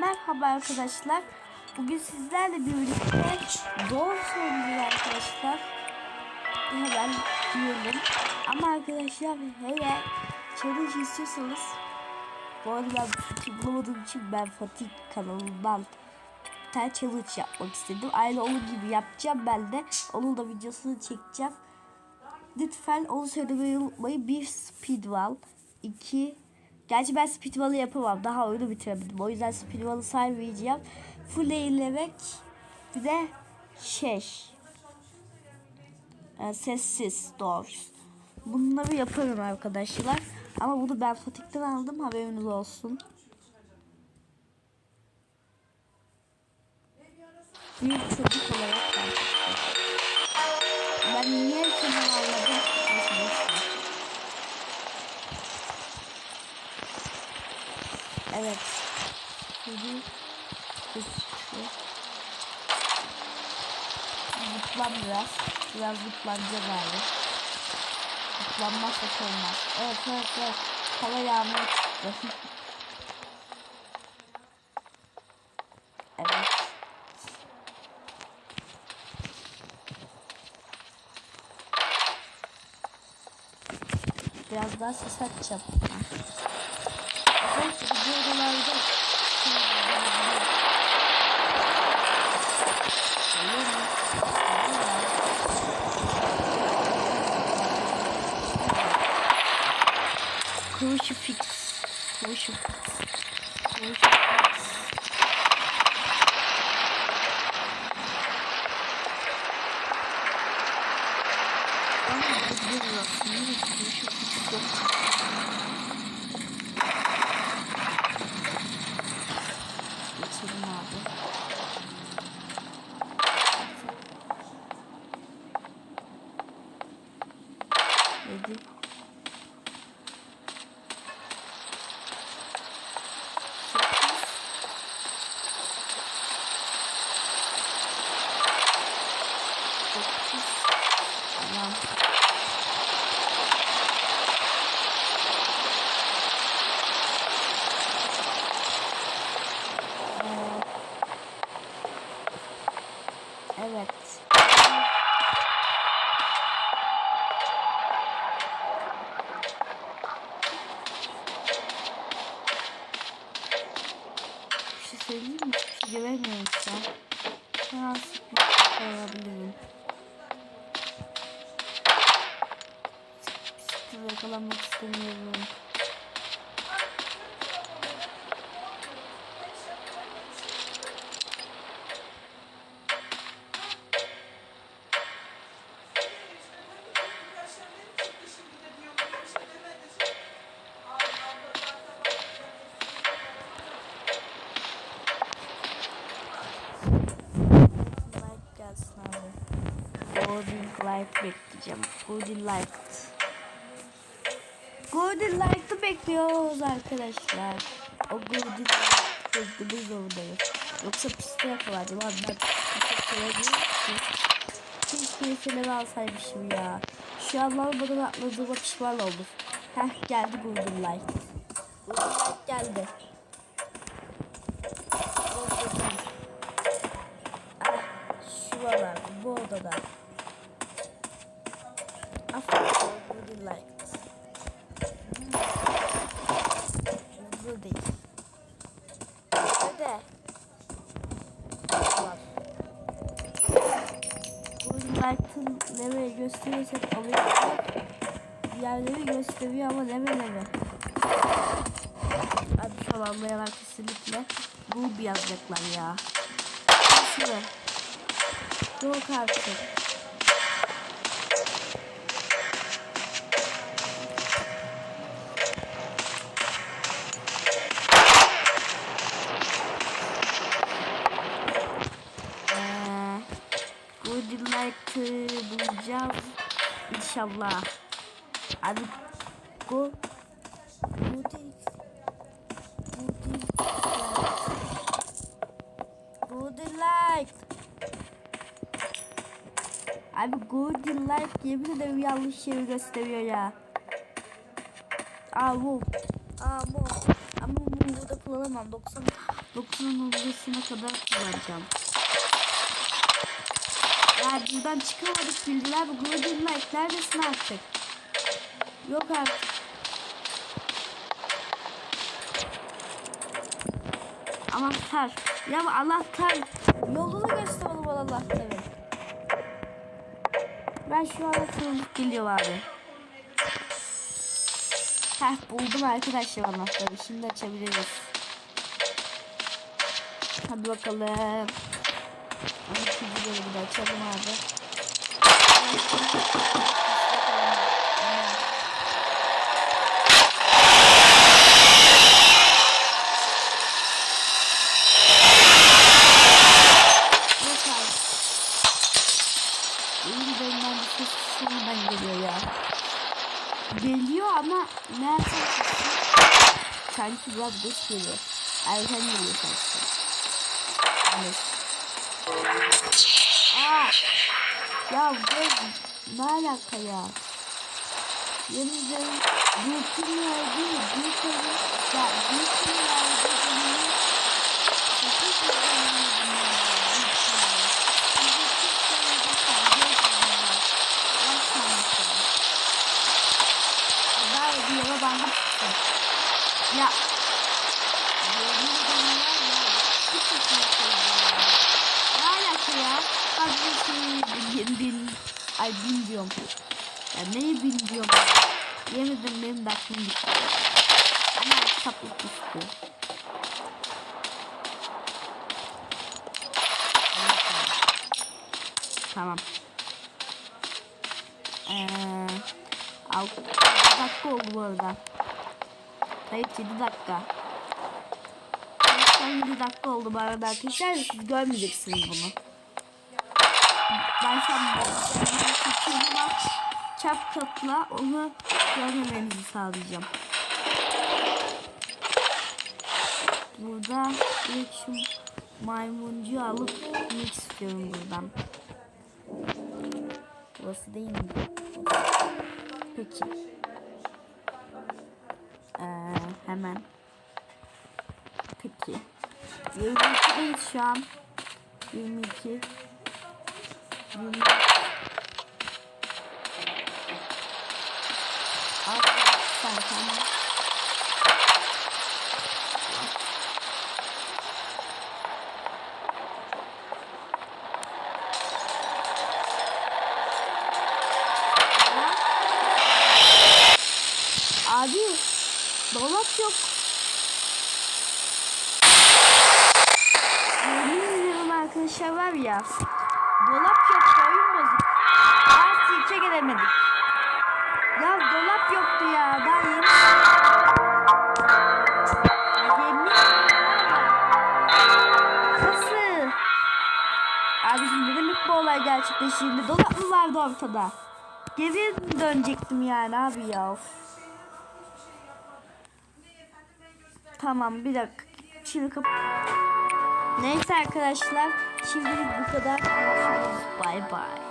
Merhaba arkadaşlar. Bugün sizlerle birlikte zor söyleyeceğiz arkadaşlar. Hemen diyelim. Ama arkadaşlar hele challenge istiyorsanız bu arada ben bulamadığım için ben Fatih kanalından bir tane challenge yapmak istedim. Aynı onun gibi yapacağım ben de. Onun da videosunu çekeceğim. Lütfen onu söylemeyi unutmayın. Bir speedrun, iki Gerçi ben speedrun'ı yapamam. Daha oyunu bitiremedim. O yüzden speedrun'ı saymayacağım. Full eğilerek bir de şey e, sessiz doors. Bunları yaparım arkadaşlar. Ama bunu ben Fatih'ten aldım. Haberiniz olsun. Bir çocuk olarak Evet. Şimdi üstü. Zıplan biraz. Biraz zıplanacağız abi. Zıplanmazsak olmaz. Evet evet evet. Hava yağmaya çıktı. evet. Biraz daha ses açacağım. Evet, bu odalarda Kılışı fix. Kılışı fix. Kılışı fix. Ama bu bir midi. Söyleyeyim mi? Hiçbir göremiyorum şu an. Koyabilirim. Sıkıntı yakalanmak istemiyorum. Like gelsin abi. Golden Light bekleyeceğim. Golden Light. Golden Light'ı bekliyoruz arkadaşlar. O Golden Light beklemek zorundayız. Yoksa piste yakalayacağım abi ben piste ki. Keşke yeteneği alsaymışım ya. Şu an lavabodan atladığıma pişman oldum. Heh geldi Golden Light. Golden Light geldi. Ah, şu var bu odada. Aferin, Golden Light. Hızlı değil. Hadi. Var. Golden Light'ın nereye gösterirsek alıyor. Yerleri gösteriyor ama neme neme. Hadi şu an anlayanlar kesinlikle bu yazacaklar ya. Şuraya. Yok artık. Light'ı bulacağız. İnşallah. Abi go. Good Light. Abi Golden Light yemin ederim yanlış yeri gösteriyor ya. Aa bu. Aa bu. Ama bunu burada kullanamam. 90 9'un öncesine kadar kullanacağım. Buradan çıkamadık bildiler. Bu Golden Light neredesin artık? Yok artık. Anahtar. Ya anahtar. Yolunu göster oğlum anahtarı. Ben şu an tanıdık geliyor abi. Heh buldum arkadaşlar anahtarı. Şimdi açabiliriz. Hadi bakalım. Ama çizgileri bir de açalım abi. Benden bir ses sonradan geliyor ya. Geliyor ama nereden? Sanki biraz geç geliyor. Erken geliyor sanki. Evet. Aa! Ya bu ne alaka ya? Yanımda Gülkün verdi, Gülkün ya Gülkün verdi beni. Sakın Ya yemin ederim var ya, hiç hoşuma gitmedi ya. Ne alaka ya? Bak bir şey bin, bin, ay bin diyorum. Ya neyi bin diyorum? Yemin ederim benim de aklım gitti. Ama kitaplık düştü. Tamam. Eee 6 dakika oldu bu arada. Hayır 7 dakika. Son 7 dakika oldu bu arada arkadaşlar. Siz görmeyeceksiniz bunu. An seçimime çap katla onu görmemenizi sağlayacağım. Burada direkt şu maymuncuyu alıp gitmek istiyorum buradan. Burası değil mi? Peki. Ee, hemen. Peki. 22'deyiz şu an. 22. 22. Al, sen tamam. Abi dolap yok. Yemin ederim arkadaşlar var ya. Dolap silke gelemedik. Ya dolap yoktu ya. Daha yeni. Yemin. Nasıl? Abi şimdi demek bu olay gerçekleşti. Dolap mı vardı ortada? Geri dönecektim yani abi ya. Of. Tamam bir dakika. Şimdi kap Neyse arkadaşlar. Şimdilik bu kadar. Bay bay.